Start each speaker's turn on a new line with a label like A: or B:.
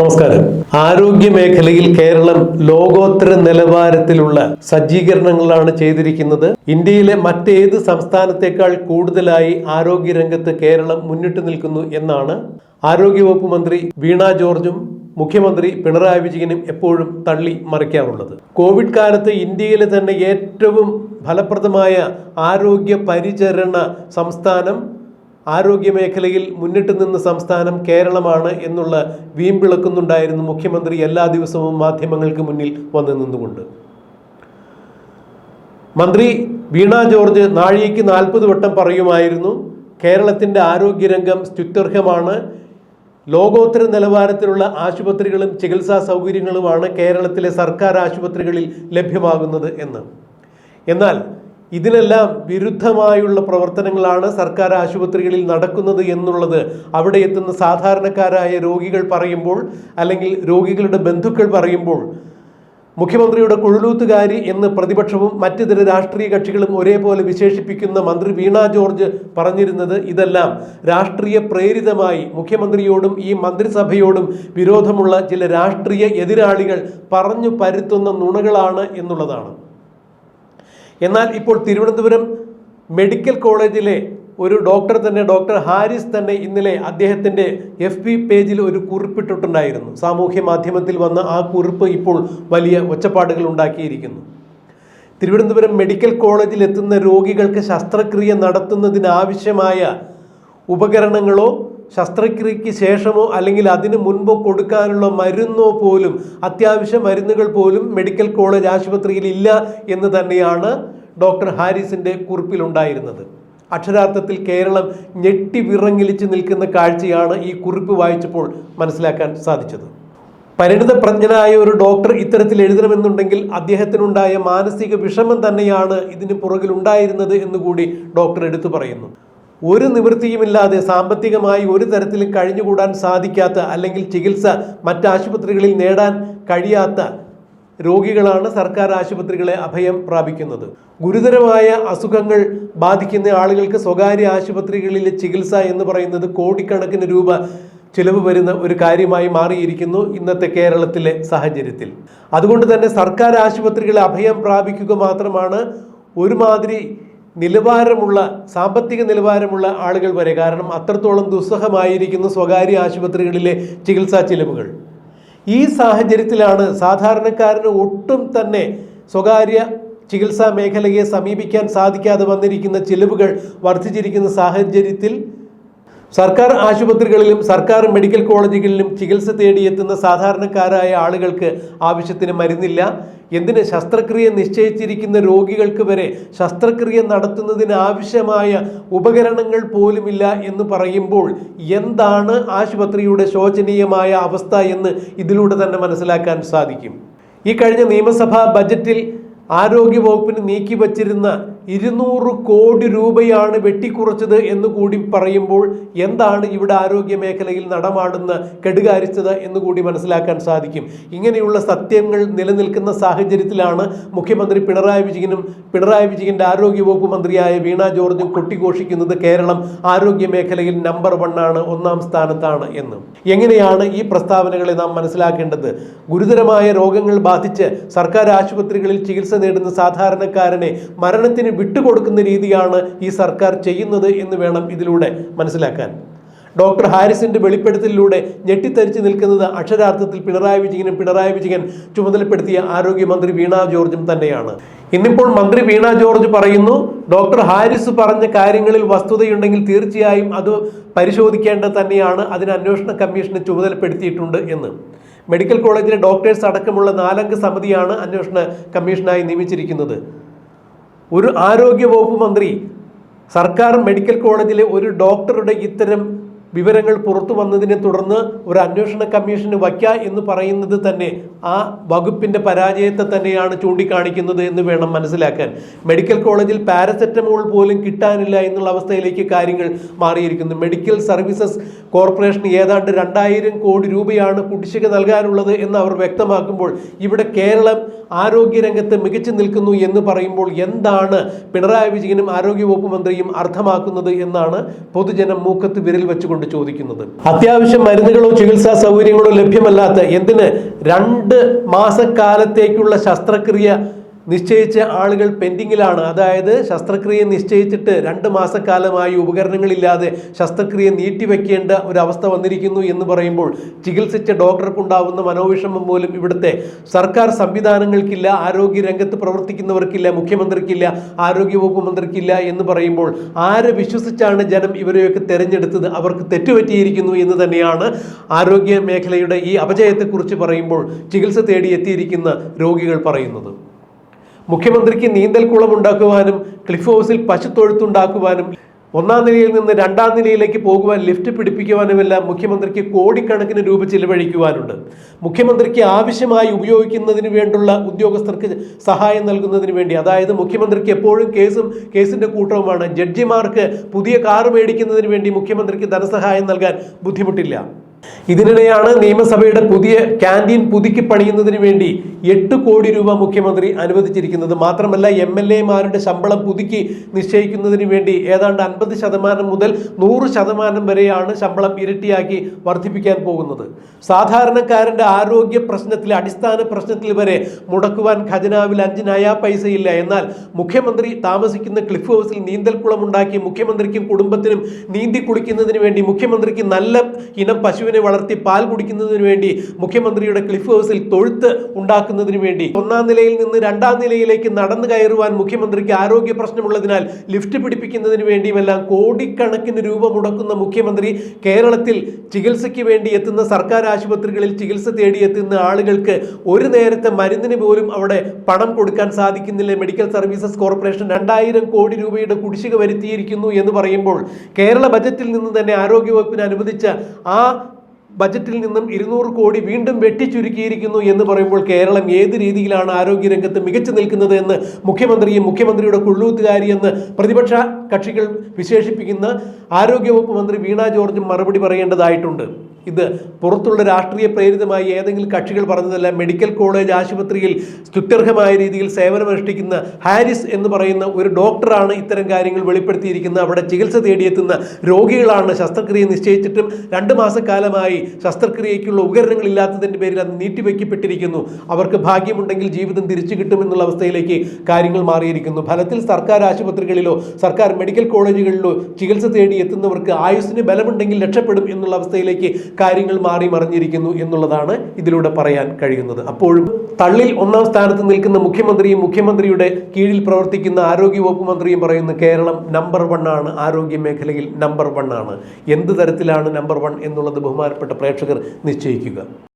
A: നമസ്കാരം. ആരോഗ്യ മേഖലയിൽ കേരളം ലോകോത്തര നിലവാരത്തിലുള്ള സജ്ജീകരണങ്ങളാണ് ചെയ്തിരിക്കുന്നത്. ഇന്ത്യയിലെ മറ്റേത് സംസ്ഥാനത്തേക്കാൾ കൂടുതലായി ആരോഗ്യ ആരോഗ്യരംഗത്ത് കേരളം മുന്നിട്ട് നിൽക്കുന്നു എന്നാണ് ആരോഗ്യവകുപ്പ് മന്ത്രി വീണ ജോർജും മുഖ്യമന്ത്രി പിണറായി വിജയനും എപ്പോഴും തള്ളി മറിക്കാറുള്ളത്. കോവിഡ് കാലത്ത് ഇന്ത്യയിലെ തന്നെ ഏറ്റവും ഫലപ്രദമായ ആരോഗ്യ പരിചരണ സംസ്ഥാനം ആരോഗ്യ മേഖലയിൽ മുന്നിട്ട് നിന്ന സംസ്ഥാനം കേരളമാണ് എന്നുള്ള വീമ്പിളക്കുന്നുണ്ടായിരുന്നു മുഖ്യമന്ത്രി എല്ലാ ദിവസവും മാധ്യമങ്ങൾക്ക് മുന്നിൽ വന്നു നിന്നുകൊണ്ട്. മന്ത്രി വീണ ജോർജ് നാഴികയ്ക്ക് നാൽപ്പത് വട്ടം പറയുമായിരുന്നു കേരളത്തിന്റെ ആരോഗ്യരംഗം സ്തുത്യർഹമാണ്. ലോകോത്തര നിലവാരത്തിലുള്ള ആശുപത്രികളും ചികിത്സാ സൗകര്യങ്ങളുമാണ് കേരളത്തിലെ സർക്കാർ ആശുപത്രികളിൽ ലഭ്യമാകുന്നത് എന്ന്. എന്നാൽ ഇതിനെല്ലാം വിരുദ്ധമായുള്ള പ്രവർത്തനങ്ങളാണ് സർക്കാർ ആശുപത്രികളിൽ നടക്കുന്നത് എന്നുള്ളത് അവിടെ എത്തുന്ന സാധാരണക്കാരായ രോഗികൾ പറയുമ്പോൾ അല്ലെങ്കിൽ രോഗികളുടെ ബന്ധുക്കൾ പറയുമ്പോൾ മുഖ്യമന്ത്രിയുടെ കുഴലൂത്തുകാരി എന്ന് പ്രതിപക്ഷവും മറ്റിതര രാഷ്ട്രീയ കക്ഷികളും ഒരേപോലെ വിശേഷിപ്പിക്കുന്ന മന്ത്രി വീണ ജോർജ് പറഞ്ഞിരുന്നത് ഇതെല്ലാം രാഷ്ട്രീയ പ്രേരിതമായി മുഖ്യമന്ത്രിയോടും ഈ മന്ത്രിസഭയോടും വിരോധമുള്ള ചില രാഷ്ട്രീയ എതിരാളികൾ പറഞ്ഞു പരുത്തുന്ന നുണകളാണ് എന്നുള്ളതാണ്. എന്നാൽ ഇപ്പോൾ തിരുവനന്തപുരം മെഡിക്കൽ കോളേജിലെ ഒരു ഡോക്ടർ തന്നെ ഡോക്ടർ ഹാരിസ് തന്നെ ഇന്നലെ അദ്ദേഹത്തിന്റെ എഫ് പി പേജിൽ ഒരു കുറിപ്പിട്ടിട്ടുണ്ടായിരുന്നു. സാമൂഹ്യ മാധ്യമത്തിൽ വന്ന ആ കുറിപ്പ് ഇപ്പോൾ വലിയ ഒച്ചപ്പാടുകൾ ഉണ്ടാക്കിയിരിക്കുന്നു. തിരുവനന്തപുരം മെഡിക്കൽ കോളേജിൽ എത്തുന്ന രോഗികൾക്ക് ശസ്ത്രക്രിയ നടത്തുന്നതിനാവശ്യമായ ഉപകരണങ്ങളോ ശസ്ത്രക്രിയയ്ക്ക് ശേഷമോ അല്ലെങ്കിൽ അതിന് മുൻപോ കൊടുക്കാനുള്ള മരുന്നോ പോലും അത്യാവശ്യ മരുന്നുകൾ പോലും മെഡിക്കൽ കോളേജ് ആശുപത്രിയിൽ ഇല്ല എന്ന് തന്നെയാണ് ഡോക്ടർ ഹാരിസിന്റെ കുറിപ്പിലുണ്ടായിരുന്നത്. അക്ഷരാർത്ഥത്തിൽ കേരളം ഞെട്ടി വിറങ്ങിലിച്ച് നിൽക്കുന്ന കാഴ്ചയാണ് ഈ കുറിപ്പ് വായിച്ചപ്പോൾ മനസ്സിലാക്കാൻ സാധിച്ചത്. പരിണിത പ്രജ്ഞനായ ഒരു ഡോക്ടർ ഇത്തരത്തിൽ എഴുതണമെന്നുണ്ടെങ്കിൽ അദ്ദേഹത്തിനുണ്ടായ മാനസിക വിഷമം തന്നെയാണ് ഇതിന് പുറകിൽ ഉണ്ടായിരുന്നത് എന്നുകൂടി ഡോക്ടർ എടുത്തു പറയുന്നു. ഒരു നിവൃത്തിയുമില്ലാതെ സാമ്പത്തികമായി ഒരു തരത്തിലും കഴിഞ്ഞുകൂടാൻ സാധിക്കാത്ത അല്ലെങ്കിൽ ചികിത്സ മറ്റാശുപത്രികളിൽ നേടാൻ കഴിയാത്ത രോഗികളാണ് സർക്കാർ ആശുപത്രികളെ അഭയം പ്രാപിക്കുന്നത്. ഗുരുതരമായ അസുഖങ്ങൾ ബാധിക്കുന്ന ആളുകൾക്ക് സ്വകാര്യ ആശുപത്രികളിലെ ചികിത്സ എന്ന് പറയുന്നത് കോടിക്കണക്കിന് രൂപ ചിലവ് വരുന്ന ഒരു കാര്യമായി മാറിയിരിക്കുന്നു ഇന്നത്തെ കേരളത്തിലെ സാഹചര്യത്തിൽ. അതുകൊണ്ട് തന്നെ സർക്കാർ ആശുപത്രികളെ അഭയം പ്രാപിക്കുക മാത്രമാണ് ഒരുമാതിരി നിലവാരമുള്ള സാമ്പത്തിക നിലവാരമുള്ള ആളുകൾ വരെ. കാരണം അത്രത്തോളം ദുസ്സഹമായിരിക്കുന്നു സ്വകാര്യ ആശുപത്രികളിലെ ചികിത്സാ ചിലവുകൾ. ഈ സാഹചര്യത്തിലാണ് സാധാരണക്കാരന് ഒട്ടും തന്നെ സ്വകാര്യ ചികിത്സാ മേഖലയെ സമീപിക്കാൻ സാധിക്കാതെ വന്നിരിക്കുന്ന ചിലവുകൾ വർദ്ധിച്ചിരിക്കുന്ന സാഹചര്യത്തിൽ സർക്കാർ ആശുപത്രികളിലും സർക്കാർ മെഡിക്കൽ കോളേജുകളിലും ചികിത്സ തേടിയെത്തുന്ന സാധാരണക്കാരായ ആളുകൾക്ക് ആവശ്യത്തിന് മരുന്നില്ല. എന്തിന് ശസ്ത്രക്രിയ നിശ്ചയിച്ചിരിക്കുന്ന രോഗികൾക്ക് വരെ ശസ്ത്രക്രിയ നടത്തുന്നതിന് ആവശ്യമായ ഉപകരണങ്ങൾ പോലുമില്ല എന്ന് പറയുമ്പോൾ എന്താണ് ആശുപത്രിയുടെ ശോചനീയമായ അവസ്ഥ എന്ന് ഇതിലൂടെ തന്നെ മനസ്സിലാക്കാൻ സാധിക്കും. ഈ കഴിഞ്ഞ നിയമസഭാ ബജറ്റിൽ ആരോഗ്യ വകുപ്പിന് നീക്കി വച്ചിരുന്ന ഇരുന്നൂറ് കോടി രൂപയാണ് വെട്ടിക്കുറച്ചത് എന്ന് കൂടി പറയുമ്പോൾ എന്താണ് ഇവിടെ ആരോഗ്യ മേഖലയിൽ നടമാടുന്ന കെടുകാരിച്ചത് എന്ന് കൂടി മനസ്സിലാക്കാൻ സാധിക്കും. ഇങ്ങനെയുള്ള സത്യങ്ങൾ നിലനിൽക്കുന്ന സാഹചര്യത്തിലാണ് മുഖ്യമന്ത്രി പിണറായി വിജയനും പിണറായി വിജയന്റെ ആരോഗ്യ വകുപ്പ് മന്ത്രിയായ വീണ ജോർജും കൊട്ടിഘോഷിക്കുന്നത് കേരളം ആരോഗ്യ മേഖലയിൽ നമ്പർ ആണ് ഒന്നാം സ്ഥാനത്താണ് എന്ന്. എങ്ങനെയാണ് ഈ പ്രസ്താവനകളെ നാം മനസ്സിലാക്കേണ്ടത്? ഗുരുതരമായ രോഗങ്ങൾ ബാധിച്ച് സർക്കാർ ആശുപത്രികളിൽ ചികിത്സ നേടുന്ന സാധാരണക്കാരനെ മരണത്തിന് വിട്ടുകൊടുക്കുന്ന രീതിയാണ് ഈ സർക്കാർ ചെയ്യുന്നത് എന്ന് വേണം ഇതിലൂടെ മനസ്സിലാക്കാൻ. ഡോക്ടർ ഹാരിസിന്റെ വെളിപ്പെടുത്തലിലൂടെ ഞെട്ടിത്തരിച്ചു നിൽക്കുന്നത് അക്ഷരാർത്ഥത്തിൽ പിണറായി വിജയനും പിണറായി വിജയൻ ചുമതലപ്പെടുത്തിയ ആരോഗ്യമന്ത്രി വീണ ജോർജും തന്നെയാണ്. ഇന്നിപ്പോൾ മന്ത്രി വീണ ജോർജ് പറയുന്നു ഡോക്ടർ ഹാരിസ് പറഞ്ഞ കാര്യങ്ങളിൽ വസ്തുതയുണ്ടെങ്കിൽ തീർച്ചയായും അത് പരിശോധിക്കേണ്ടത് തന്നെയാണ്. അതിന് അന്വേഷണ കമ്മീഷനെ ചുമതലപ്പെടുത്തിയിട്ടുണ്ട് എന്ന്. മെഡിക്കൽ കോളേജിലെ ഡോക്ടേഴ്സ് അടക്കമുള്ള നാലംഗ സമിതിയാണ് അന്വേഷണ കമ്മീഷനായി നിയമിച്ചിരിക്കുന്നത്. ഒരു ആരോഗ്യ വകുപ്പ് മന്ത്രി സർക്കാർ മെഡിക്കൽ കോളേജിലെ ഒരു ഡോക്ടറുടെ ഇത്തരം വിവരങ്ങൾ പുറത്തു വന്നതിനെ തുടർന്ന് ഒരു അന്വേഷണ കമ്മീഷന് വയ്ക്ക എന്ന് പറയുന്നത് തന്നെ ആ വകുപ്പിന്റെ പരാജയത്തെ തന്നെയാണ് ചൂണ്ടിക്കാണിക്കുന്നത് എന്ന് വേണം മനസ്സിലാക്കാൻ. മെഡിക്കൽ കോളേജിൽ പാരസെറ്റമോൾ പോലും കിട്ടാനില്ല എന്നുള്ള അവസ്ഥയിലേക്ക് കാര്യങ്ങൾ മാറിയിരിക്കുന്നു. മെഡിക്കൽ സർവീസസ് കോർപ്പറേഷൻ ഏതാണ്ട് രണ്ടായിരം കോടി രൂപയാണ് കുടിശ്ശിക നൽകാനുള്ളത് എന്ന് അവർ വ്യക്തമാക്കുമ്പോൾ ഇവിടെ കേരളം ആരോഗ്യരംഗത്ത് മികച്ചു നിൽക്കുന്നു എന്ന് പറയുമ്പോൾ എന്താണ് പിണറായി വിജയനും ആരോഗ്യവകുപ്പ് മന്ത്രിയും അർത്ഥമാക്കുന്നത് എന്നാണ് പൊതുജനം മൂക്കത്ത് വിരൽ വെച്ചുകൊണ്ട് ചോദിക്കുന്നത്. അത്യാവശ്യം മരുന്നുകളോ ചികിത്സാ സൗകര്യങ്ങളോ ലഭ്യമല്ലാത്ത എന്തിന് രണ്ട് മാസക്കാലത്തേക്കുള്ള ശസ്ത്രക്രിയ നിശ്ചയിച്ച ആളുകൾ പെൻഡിങ്ങിലാണ്. അതായത് ശസ്ത്രക്രിയ നിശ്ചയിച്ചിട്ട് രണ്ട് മാസക്കാലമായി ഉപകരണങ്ങളില്ലാതെ ശസ്ത്രക്രിയ നീട്ടിവെക്കേണ്ട ഒരു അവസ്ഥ വന്നിരിക്കുന്നു എന്ന് പറയുമ്പോൾ ചികിത്സിച്ച ഡോക്ടർക്കുണ്ടാവുന്ന മനോവിഷമം പോലും ഇവിടുത്തെ സർക്കാർ സംവിധാനങ്ങൾക്കില്ല ആരോഗ്യ രംഗത്ത് പ്രവർത്തിക്കുന്നവർക്കില്ല മുഖ്യമന്ത്രിക്കില്ല ആരോഗ്യവകുപ്പ് മന്ത്രിക്കില്ല എന്ന് പറയുമ്പോൾ ആരെ വിശ്വസിച്ചാണ് ജനം ഇവരെയൊക്കെ തെരഞ്ഞെടുത്തത്? അവർക്ക് തെറ്റുപറ്റിയിരിക്കുന്നു എന്ന് തന്നെയാണ് ആരോഗ്യ മേഖലയുടെ ഈ അപജയത്തെക്കുറിച്ച് പറയുമ്പോൾ ചികിത്സ തേടി എത്തിയിരിക്കുന്ന രോഗികൾ പറയുന്നത്. മുഖ്യമന്ത്രിക്ക് നീന്തൽക്കുളം ഉണ്ടാക്കുവാനും ക്ലിഫ് ഹൗസിൽ പശുത്തൊഴുത്തുണ്ടാക്കുവാനും ഒന്നാം നിലയിൽ നിന്ന് രണ്ടാം നിലയിലേക്ക് പോകുവാൻ ലിഫ്റ്റ് പിടിപ്പിക്കുവാനുമെല്ലാം മുഖ്യമന്ത്രിക്ക് കോടിക്കണക്കിന് രൂപ ചിലവഴിക്കുവാനുണ്ട്. മുഖ്യമന്ത്രിക്ക് ആവശ്യമായി ഉപയോഗിക്കുന്നതിന് വേണ്ടുള്ള ഉദ്യോഗസ്ഥർക്ക് സഹായം നൽകുന്നതിന് വേണ്ടി അതായത് മുഖ്യമന്ത്രിക്ക് എപ്പോഴും കേസും കേസിന്റെ കൂട്ടവുമാണ്. ജഡ്ജിമാർക്ക് പുതിയ കാർ മേടിക്കുന്നതിന് വേണ്ടി മുഖ്യമന്ത്രിക്ക് ധനസഹായം നൽകാൻ ബുദ്ധിമുട്ടില്ല. ഇതിനിടെയാണ് നിയമസഭയുടെ പുതിയ ക്യാന്റീൻ പുതുക്കി പണിയുന്നതിന് വേണ്ടി എട്ട് കോടി രൂപ മുഖ്യമന്ത്രി അനുവദിച്ചിരിക്കുന്നത്. മാത്രമല്ല എം എൽ എമാരുടെ ശമ്പളം പുതുക്കി നിശ്ചയിക്കുന്നതിന് വേണ്ടി ഏതാണ്ട് അൻപത് ശതമാനം മുതൽ നൂറ് ശതമാനം വരെയാണ് ശമ്പളം ഇരട്ടിയാക്കി വർദ്ധിപ്പിക്കാൻ പോകുന്നത്. സാധാരണക്കാരന്റെ ആരോഗ്യ പ്രശ്നത്തിൽ അടിസ്ഥാന പ്രശ്നത്തിൽ വരെ മുടക്കുവാൻ ഖജനാവിൽ അഞ്ച് നയാ പൈസയില്ല. എന്നാൽ മുഖ്യമന്ത്രി താമസിക്കുന്ന ക്ലിഫ് ഹൗസിൽ നീന്തൽക്കുളം ഉണ്ടാക്കി മുഖ്യമന്ത്രിക്കും കുടുംബത്തിനും നീന്തി കുളിക്കുന്നതിന് വേണ്ടി മുഖ്യമന്ത്രിക്ക് നല്ല ഇനം പശുവിനെ വളർത്തി പാൽ കുടിക്കുന്നതിന് വേണ്ടി മുഖ്യമന്ത്രിയുടെ ക്ലിഫ് ഹൗസിൽ തൊഴുത്ത് ഉണ്ടാക്കുന്നതിന് വേണ്ടി. ഒന്നാം നിലയിൽ നിന്ന് രണ്ടാം നിലയിലേക്ക് നടന്നു കയറുവാൻ മുഖ്യമന്ത്രിക്ക് ആരോഗ്യ പ്രശ്നമുള്ളതിനാൽ ലിഫ്റ്റ് പിടിപ്പിക്കുന്നതിന് വേണ്ടിയുമെല്ലാം കോടിക്കണക്കിന് രൂപ മുടക്കുന്ന മുഖ്യമന്ത്രി കേരളത്തിൽ ചികിത്സയ്ക്ക് വേണ്ടി എത്തുന്ന സർക്കാർ ആശുപത്രികളിൽ ചികിത്സ തേടി എത്തുന്ന ആളുകൾക്ക് ഒരു നേരത്തെ മരുന്നിന് പോലും അവിടെ പണം കൊടുക്കാൻ സാധിക്കുന്നില്ല. മെഡിക്കൽ സർവീസസ് കോർപ്പറേഷൻ രണ്ടായിരം കോടി രൂപയുടെ കുടിശ്ശിക വരുത്തിയിരിക്കുന്നു എന്ന് പറയുമ്പോൾ കേരള ബജറ്റിൽ നിന്ന് തന്നെ ആരോഗ്യവകുപ്പിന് അനുവദിച്ച ആ ബജറ്റിൽ നിന്നും ഇരുന്നൂറ് കോടി വീണ്ടും വെട്ടിച്ചുരുക്കിയിരിക്കുന്നു എന്ന് പറയുമ്പോൾ കേരളം ഏത് രീതിയിലാണ് ആരോഗ്യരംഗത്ത് മികച്ചു നിൽക്കുന്നത് എന്ന് മുഖ്യമന്ത്രിയും മുഖ്യമന്ത്രിയുടെ കുള്ളൂത്തുകാരിയെന്ന് പ്രതിപക്ഷ കക്ഷികൾ വിശേഷിപ്പിക്കുന്ന ആരോഗ്യവകുപ്പ് മന്ത്രി വീണ ജോർജും മറുപടി പറയേണ്ടതായിട്ടുണ്ട്. ഇത് പുറത്തുള്ള രാഷ്ട്രീയ പ്രേരിതമായി ഏതെങ്കിലും കക്ഷികൾ പറഞ്ഞതല്ല മെഡിക്കൽ കോളേജ് ആശുപത്രിയിൽ സ്തുത്യർഹമായ രീതിയിൽ സേവനമനുഷ്ഠിക്കുന്ന ഹാരിസ് എന്ന് പറയുന്ന ഒരു ഡോക്ടറാണ് ഇത്തരം കാര്യങ്ങൾ വെളിപ്പെടുത്തിയിരിക്കുന്നത്. അവിടെ ചികിത്സ തേടിയെത്തുന്ന രോഗികളാണ് ശസ്ത്രക്രിയ നിശ്ചയിച്ചിട്ടും രണ്ട് മാസക്കാലമായി ശസ്ത്രക്രിയയ്ക്കുള്ള ഉപകരണങ്ങൾ ഇല്ലാത്തതിന്റെ പേരിൽ അത് നീട്ടിവെക്കപ്പെട്ടിരിക്കുന്നു. അവർക്ക് ഭാഗ്യമുണ്ടെങ്കിൽ ജീവിതം തിരിച്ചു കിട്ടുമെന്നുള്ള അവസ്ഥയിലേക്ക് കാര്യങ്ങൾ മാറിയിരിക്കുന്നു. ഫലത്തിൽ സർക്കാർ ആശുപത്രികളിലോ സർക്കാർ മെഡിക്കൽ കോളേജുകളിലോ ചികിത്സ തേടി എത്തുന്നവർക്ക് ആയുസ്സിന് ബലമുണ്ടെങ്കിൽ രക്ഷപ്പെടും എന്നുള്ള അവസ്ഥയിലേക്ക് കാര്യങ്ങൾ മാറി മറിഞ്ഞിരിക്കുന്നു എന്നുള്ളതാണ് ഇതിലൂടെ പറയാൻ കഴിയുന്നത്. അപ്പോഴും തള്ളിൽ ഒന്നാം സ്ഥാനത്ത് നിൽക്കുന്ന മുഖ്യമന്ത്രിയും മുഖ്യമന്ത്രിയുടെ കീഴിൽ പ്രവർത്തിക്കുന്ന ആരോഗ്യവകുപ്പ് മന്ത്രിയും പറയുന്നു കേരളം നമ്പർ വൺ ആണ് ആരോഗ്യ മേഖലയിൽ നമ്പർ വൺ ആണ്. എന്ത് തരത്തിലാണ് നമ്പർ വൺ എന്നുള്ളത് ബഹുമാനപ്പെട്ട പ്രേക്ഷകർ നിശ്ചയിക്കുക.